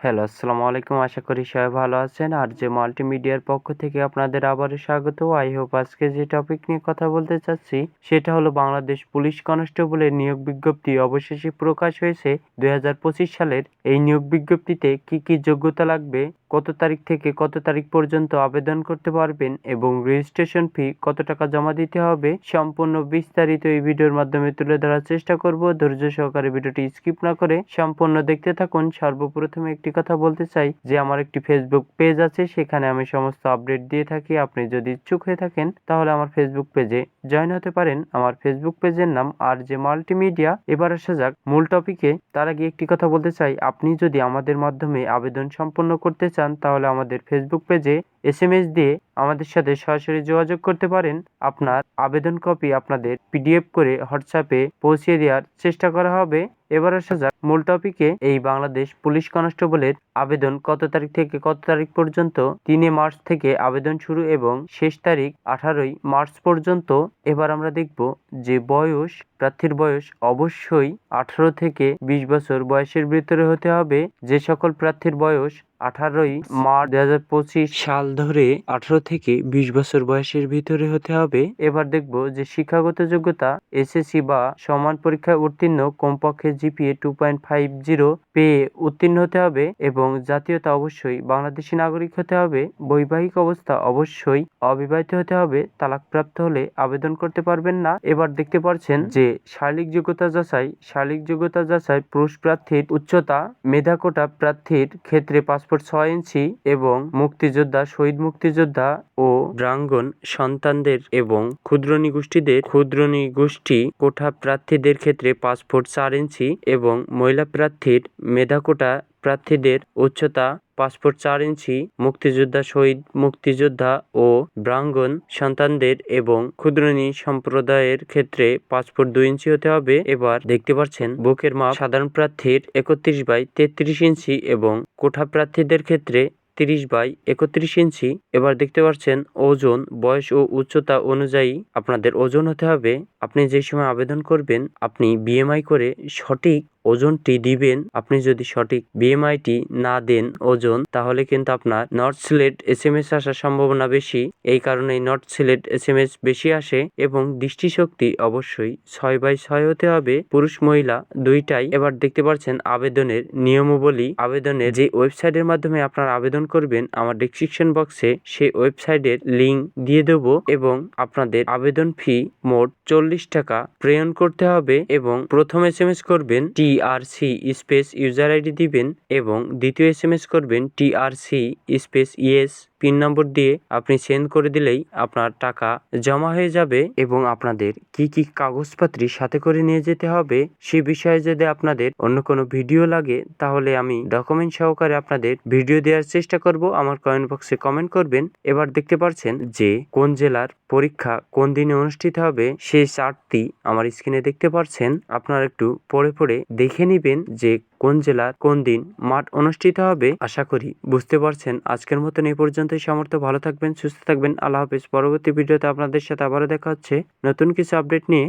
Hello, আসসালামু আলাইকুম। আশা করি সবাই ভালো আছেন। আর যে মাল্টিমিডিয়ার পক্ষ থেকে আপনাদের আবারও স্বাগত। আই হোপ আজকে যে টপিক নিয়ে কথা বলতে চাচ্ছি, সেটা হলো বাংলাদেশ পুলিশ কনস্টেবলের নিয়োগ বিজ্ঞপ্তি। অবশেষে প্রকাশ হয়েছে দুই হাজার পঁচিশ সালের এই নিয়োগ বিজ্ঞপ্তিতে কি কি যোগ্যতা লাগবে কত তারিখ থেকে কত তারিখ পর্যন্ত আবেদন করতে পারবেন এবং রেজিস্ট্রেশন ফি কত টাকা জমা দিতে হবে, সম্পূর্ণ বিস্তারিত এই ভিডিওর মাধ্যমে তুলে ধরার চেষ্টা করব। ধৈর্য সহকারে ভিডিওটি স্কিপ না করে সম্পূর্ণ দেখতে থাকুন। সর্বপ্রথমে একটি কথা বলতে চাই, যে আমার একটি ফেসবুক পেজ আছে, সেখানে আমি সমস্ত আপডেট দিয়ে থাকি। আপনি যদি ইচ্ছুক হয়ে থাকেন, তাহলে আমার ফেসবুক পেজে জয়েন হতে পারেন। আমার ফেসবুক পেজের নাম আর যে মাল্টিমিডিয়া। এবার আসা যাক মূল টপিকে তার আগে একটি কথা বলতে চাই, আপনি যদি আমাদের মাধ্যমে আবেদন সম্পন্ন করতে চান তাহলে আমাদের ফেসবুক পেজে এস এম এস দিয়ে আমাদের সাথে সরাসরি যোগাযোগ করতে পারেন। আপনার আবেদন কপি আপনাদের পিডিএফ করে হোয়াটসঅ্যাপে পৌঁছে দেওয়ার চেষ্টা করা হবে। এবার আসা যাক মূল টপিকে। এই বাংলাদেশ পুলিশ কনস্টেবলের আবেদন কত তারিখ থেকে কত তারিখ পর্যন্ত? তিনে মার্চ থেকে আবেদন শুরু এবং শেষ তারিখ আঠারোই মার্চ পর্যন্ত। এবার আমরা দেখব যে বয়স, প্রার্থীর বয়স অবশ্যই আঠারো থেকে বিশ বছর বয়সের ভিতরে হতে হবে। যে সকল প্রার্থীর বয়স আঠারোই মার্চ দুই হাজার পঁচিশ সাল ধরে আঠারো থেকে বিশ বছর বয়সের ভিতরে হতে হবে। এবার দেখব যে শিক্ষাগত যোগ্যতা, এসএসসি বা সমান পরীক্ষায় উত্তীর্ণ কমপক্ষে GPA two point five zero পেয়ে উত্তীর্ণ হতে হবে এবং জাতীয়তা অবশ্যই বাংলাদেশি নাগরিক হতে হবে। বৈবাহিক অবস্থা অবশ্যই অবিবাহিত হতে হবে, তালাকপ্রাপ্ত হলে আবেদন করতে পারবেন না। এবার দেখতে পাচ্ছেন যে শারীরিক যোগ্যতা যাচাই, শারীরিক যোগ্যতা যাচাই পুরুষ প্রার্থীর উচ্চতা, মেধাকোটা প্রার্থীর ক্ষেত্রে পাসপোর্ট ছয় ইঞ্চি এবং মুক্তিযোদ্ধা শহীদ মুক্তিযোদ্ধা ও ব্রাঙ্গন সন্তানদের এবং ক্ষুদ্রনী গোষ্ঠীদের ক্ষুদ্রনী গোষ্ঠী কোঠা প্রার্থীদের ক্ষেত্রে পাসপোর্ট চার ইঞ্চি এবং মহিলা প্রার্থীর মেধাকোটা প্রার্থীদের উচ্চতা পাসপোর্ট চার ইঞ্চি, মুক্তিযোদ্ধা শহীদ মুক্তিযোদ্ধা ও ব্রাঙ্গন সন্তানদের এবং ক্ষুদ্রণী সম্প্রদায়ের ক্ষেত্রে পাসপোর্ট দুই ইঞ্চি হতে হবে। এবার দেখতে পাচ্ছেন, বুকের মাপ সাধারণ প্রার্থীর একত্রিশ বাই তেত্রিশ ইঞ্চি এবং কোঠা প্রার্থীদের ক্ষেত্রে তিরিশ বাই একত্রিশ ইঞ্চি। এবার দেখতে পাচ্ছেন ওজন, বয়স ও উচ্চতা অনুযায়ী আপনাদের ওজন হতে হবে। আপনি যে সময় আবেদন করবেন, আপনি বিএমআই করে সঠিক ওজনটি দিবেন। আপনি যদি সঠিক বিএমআইটি না দেন ওজন, তাহলে কিন্তু আপনার north Sylhet S M S আসার সম্ভাবনা বেশি। এই কারণে north Sylhet S M S বেশি আসে এবং দৃষ্টিশক্তি অবশ্যই ছয় বাই ছয় হতে হবে। পুরুষ মহিলা দুইটাই। এবার দেখতে পাচ্ছেন আবেদনের নিয়মাবলী। আবেদনের যে ওয়েবসাইটের মাধ্যমে আপনারা আবেদন করবেন, আমার ডিসক্রিপশন বক্সে সেই ওয়েবসাইটের লিঙ্ক দিয়ে দেব এবং আপনাদের আবেদন ফি মোট চল্লিশ টাকা প্রেরণ করতে হবে এবং প্রথম এস এম এস করবেন টিআরসি স্পেস ইউজার আইডি দিবেন এবং দ্বিতীয় এস এম এস করবেন TRC space yes PIN number দিয়ে আপনি সেন্ড করে দিলেই আপনার টাকা জমা হয়ে যাবে এবং আপনাদের কি কি কাগজপত্র সাথে করে নিয়ে যেতে হবে সে বিষয়ে যদি আপনাদের অন্য কোনো ভিডিও লাগে, তাহলে আমি ডকুমেন্ট সহকারে আপনাদের ভিডিও দেওয়ার চেষ্টা করব। আমার কমেন্ট বক্সে কমেন্ট করবেন। এবার দেখতে পাচ্ছেন যে কোন জেলার পরীক্ষা কোন দিনে অনুষ্ঠিত হবে, সেই চার্টটি আমার স্ক্রিনে দেখতে পাচ্ছেন আপনারা একটু পড়ে পড়ে দেখে নেবেন যে কোন জেলার কোন দিন মাঠ অনুষ্ঠিত হবে আশা করি বুঝতে পারছেন। আজকের মতন এই পর্যন্তই। সমর্থ ভালো থাকবেন, সুস্থ থাকবেন। আল্লাহ হাফিজ। পরবর্তী ভিডিওতে আপনাদের সাথে আবারও দেখা হচ্ছে। নতুন কিছু আপডেট নিয়ে